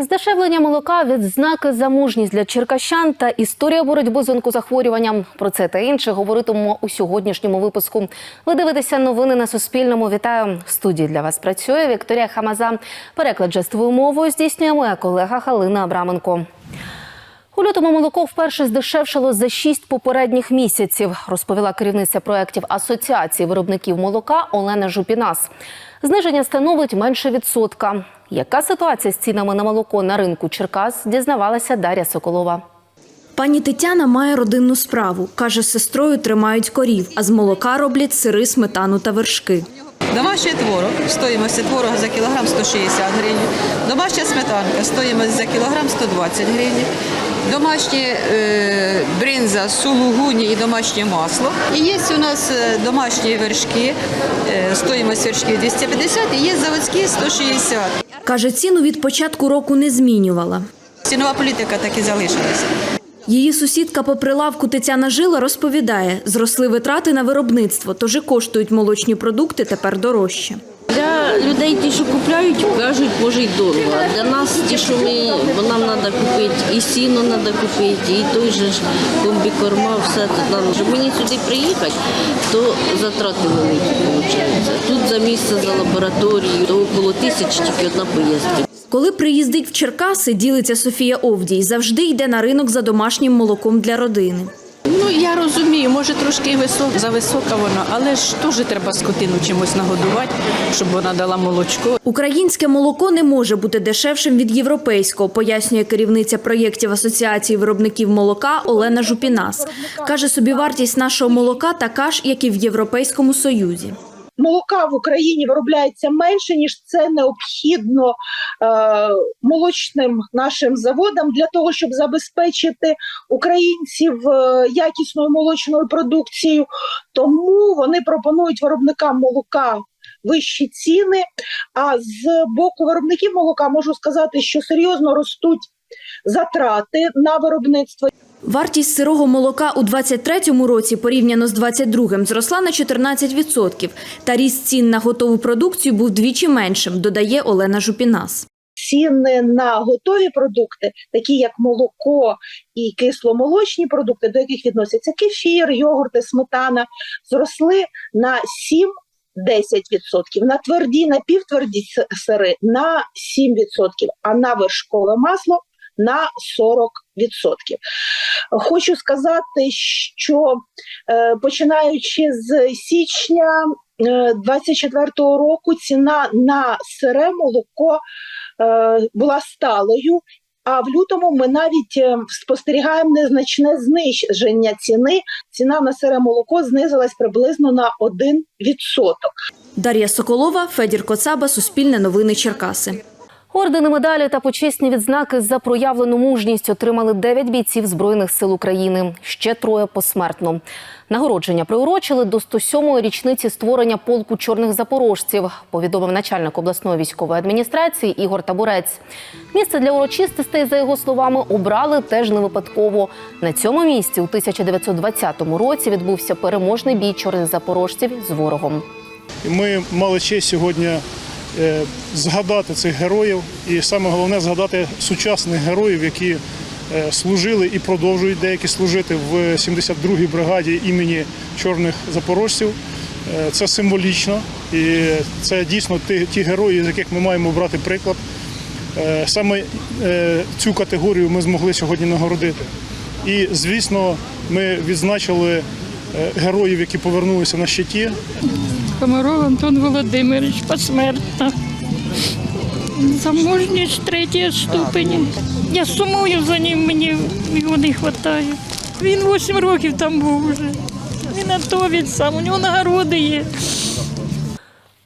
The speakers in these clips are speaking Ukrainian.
Здешевлення молока, відзнаки за мужність для черкащан та історія боротьби з онкозахворюванням. Про це та інше говоритимемо у сьогоднішньому випуску. Ви дивитеся новини на Суспільному. Вітаю в студії для вас. Працює Вікторія Хамаза. Переклад жестовою мовою здійснює моя колега Галина Абраменко. У лютому молоко вперше здешевшало за шість попередніх місяців, розповіла керівниця проєктів Асоціації виробників молока Олена Жупінас. Зниження становить менше відсотка. Яка ситуація з цінами на молоко на ринку Черкас, дізнавалася Дар'я Соколова. Пані Тетяна має родинну справу. Каже, з сестрою тримають корів, а з молока роблять сири, сметану та вершки. Домашній творог, стоїмость творога за кілограм 160 гривень. Домашня сметанка, стоїмость за кілограм 120 гривень. Домашні е, бринза, сулугуні і домашнє масло. І є у нас е, домашні вершки, е, стоїмость вершків 250 і є заводські 160. Каже, ціну від початку року не змінювала. Цінова політика так і залишилася. Її сусідка по прилавку Тетяна Жила розповідає, зросли витрати на виробництво, тож і коштують молочні продукти тепер дорожче. Для людей, ті, що купляють, кажуть, може дорого. Для нас ті, що ми, бо нам треба купити, і сіно треба купити, і той же ж комбікорма, все це нам. Щоб мені сюди приїхати, то затрати великі виходить. Тут за місце, за лабораторію, то около тисячі тільки одна поїздка. Коли приїздить в Черкаси, ділиться Софія Овдій, завжди йде на ринок за домашнім молоком для родини. Ну я розумію, може трошки висок, зависока вона, але ж теж треба скотину чимось нагодувати, щоб вона дала молочко. Українське молоко не може бути дешевшим від європейського, пояснює керівниця проєктів Асоціації виробників молока Олена Жупінас. Каже, собівартість нашого молока така ж, як і в Європейському Союзі. Молока в Україні виробляється менше, ніж це необхідно е, молочним нашим заводам для того, щоб забезпечити українців е, якісною молочною продукцією. Тому вони пропонують виробникам молока. Вищі ціни, а з боку виробників молока можу сказати, що серйозно ростуть затрати на виробництво. Вартість сирого молока у 23-му році порівняно з 22-м зросла на 14%, та ріст цін на готову продукцію був двічі меншим, додає Олена Жупінас. ціни на готові продукти, такі як молоко і кисломолочні продукти, до яких відносяться кефір, йогурти, сметана, зросли на 7-10%, на тверді, на півтверді сири на 7%, а на вершкове масло на 40%. Хочу сказати, що е, починаючи з січня е, 24-го року ціна на сире молоко е, була сталою. А в лютому ми навіть е, спостерігаємо незначне зниження ціни. Ціна на сире молоко знизилась приблизно на 1%. Дар'я Соколова, Федір Коцаба, Суспільне новини Черкаси. Ордени, медалі та почесні відзнаки за проявлену мужність отримали 9 бійців Збройних сил України. Ще троє посмертно. Нагородження приурочили до 107-ї річниці створення полку чорних запорожців, повідомив начальник обласної військової адміністрації Ігор Табурець. Місце для урочистостей, за його словами, обрали теж не випадково. На цьому місці у 1920 році відбувся переможний бій чорних запорожців з ворогом. Ми мали честь сьогодні згадати цих героїв, і саме головне згадати сучасних героїв, які е, служили і продовжують деякі служити в 72-й бригаді імені чорних запорожців. Е, Це символічно і це дійсно ті, ті герої, з яких ми маємо брати приклад. Е, Саме е, цю категорію ми змогли сьогодні нагородити. І, звісно, ми відзначили е, героїв, які повернулися на щиті. Комаров Антон Володимирович посмертно. Заможність третьої ступені. Я сумую за ним, мені його не вистачає. Він 8 років там був вже. Він атовець сам, у нього нагороди є.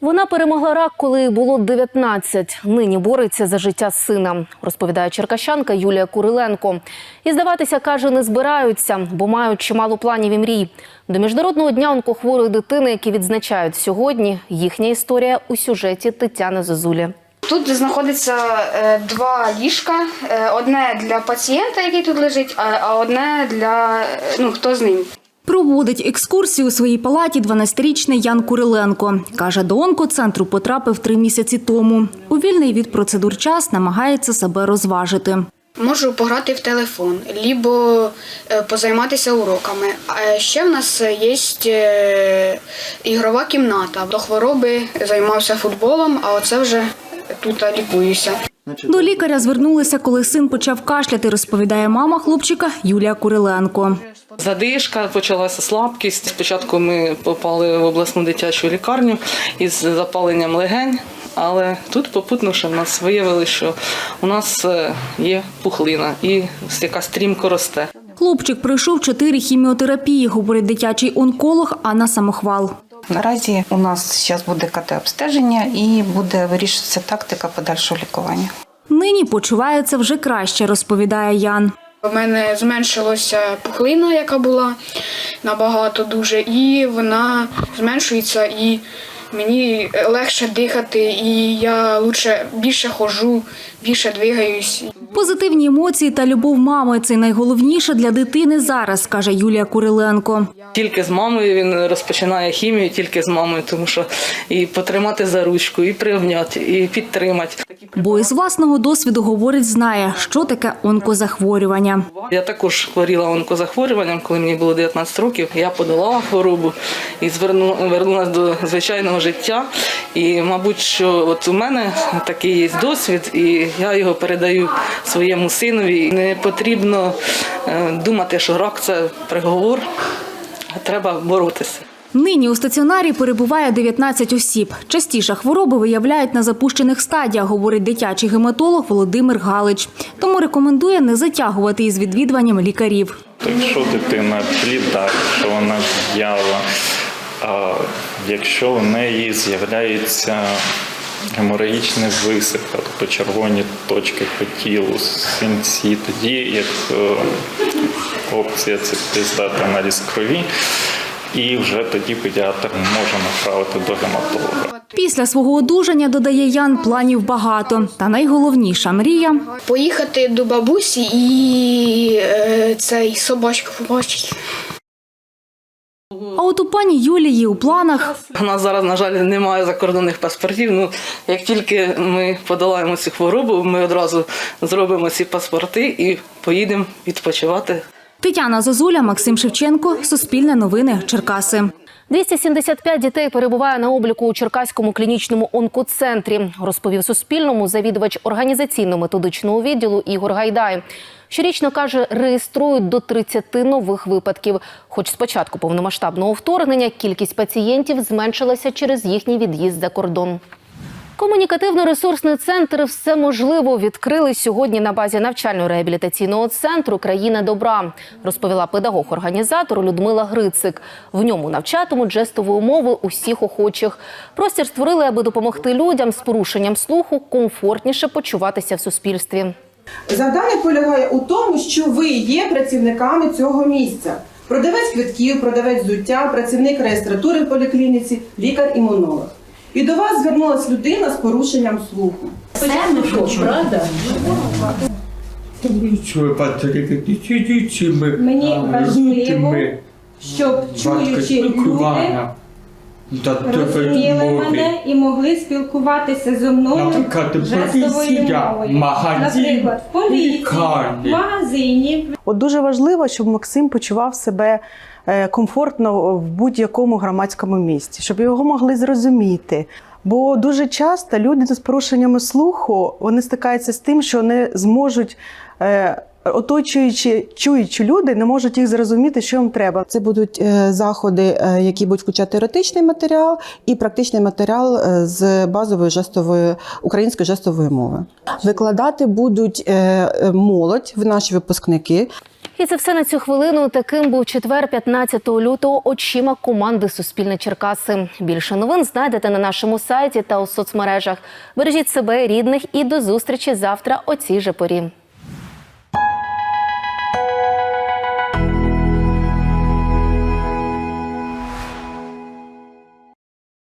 Вона перемогла рак, коли було 19. Нині бореться за життя сина, розповідає черкащанка Юлія Куриленко. І здаватися, каже, не збираються, бо мають чимало планів і мрій. До міжнародного дня онкохворої дитини, які відзначають сьогодні, їхня історія у сюжеті Тетяни Зозулі. Тут знаходиться е, два ліжка: Е, одне для пацієнта, який тут лежить, а, одне для е, ну хто з ним. Проводить екскурсію у своїй палаті 12-річний Ян Куриленко. Каже, до онкоцентру потрапив три місяці тому. У вільний від процедур час намагається себе розважити. Можу пограти в телефон, лібо е, позайматися уроками. А ще в нас є е, ігрова кімната. До хвороби займався футболом, а оце вже тут лікуюся. До лікаря звернулися, коли син почав кашляти, розповідає мама хлопчика Юлія Куриленко. Задишка, почалася слабкість. Спочатку ми попали в обласну дитячу лікарню із запаленням легень, але тут, попутнувши, в нас виявили, що у нас е, є пухлина і яка стрімко росте. Хлопчик пройшов чотири хіміотерапії, говорить дитячий онколог Анна Самохвал. Наразі у нас зараз буде КТ-обстеження і буде вирішуватися тактика подальшого лікування. Нині почувається вже краще, розповідає Ян. У мене зменшилася пухлина, яка була набагато дуже, і вона зменшується, і мені легше дихати, і я лучше більше ходжу, більше двигаюсь. Позитивні емоції та любов мами це найголовніше для дитини зараз, каже Юлія Куриленко. Тільки з мамою він розпочинає хімію, тільки з мамою, тому що і потримати за ручку, і приобняти, і підтримати. Бо із власного досвіду говорить, знає, що таке онкозахворювання. Я також хворіла онкозахворюванням, коли мені було 19 років. Я подолала хворобу і зверну, вернулася до звичайного життя. І, мабуть, що от у мене такий є досвід, і я його передаю своєму синові. Не потрібно е, думати, що рак це приговор, а треба боротися. Нині у стаціонарі перебуває 19 осіб. Частіше хвороби виявляють на запущених стадіях, говорить дитячий гематолог Володимир Галич. Тому рекомендує не затягувати із відвідуванням лікарів. Якщо дитина бліда, якщо вона в'яла, а якщо в неї з'являється геморагічний висип, тобто червоні точки по тілу, синці, тоді як е, опція це здати аналіз крові, і вже тоді педіатр може направити до гематолога. Після свого одужання, додає Ян, планів багато. Та найголовніша мрія Поїхати до бабусі і е, цей собачку побачити. А от у пані Юлії у планах У нас зараз, на жаль, немає закордонних паспортів. Ну, як тільки ми подолаємо цю хворобу, ми одразу зробимо ці паспорти і поїдемо відпочивати. Тетяна Зозуля, Максим Шевченко, Суспільне новини, Черкаси. 275 дітей перебуває на обліку у Черкаському клінічному онкоцентрі, розповів Суспільному завідувач організаційно-методичного відділу Ігор Гайдай. Щорічно каже, реєструють до 30 нових випадків. Хоч з початку повномасштабного вторгнення кількість пацієнтів зменшилася через їхній від'їзд за кордон. Комунікативно-ресурсний центр все можливо відкрили сьогодні на базі навчально-реабілітаційного центру Країна добра, розповіла педагог-організатор Людмила Грицик. В ньому навчатимуть жестової мови усіх охочих. Простір створили, аби допомогти людям з порушенням слуху комфортніше почуватися в суспільстві. Завдання полягає у тому, що ви є працівниками цього місця. Продавець квитків, продавець взуття, працівник реєстратури в поліклініці, лікар-імунолог. І до вас звернулася людина з порушенням слуху. Це ми хочемо, правда? Мені важливо, щоб чуючі люди розуміли мене і могли спілкуватися зі мною жестовою мовою. Наприклад, в поліції, в магазині, От дуже важливо, щоб Максим почував себе комфортно в будь-якому громадському місці, щоб його могли зрозуміти. Бо дуже часто люди з порушеннями слуху вони стикаються з тим, що не зможуть. Оточуючи чуючі люди не можуть їх зрозуміти, що їм треба. Це будуть е, заходи, е, які будуть включати теоретичний матеріал і практичний матеріал е, з базової жестової української жестової мови. Викладати будуть молодь, наші випускники. І це все на цю хвилину. Таким був четвер, 15 лютого. Очима команди Суспільне Черкаси. Більше новин знайдете на нашому сайті та у соцмережах. Бережіть себе, рідних і до зустрічі завтра о цій же порі.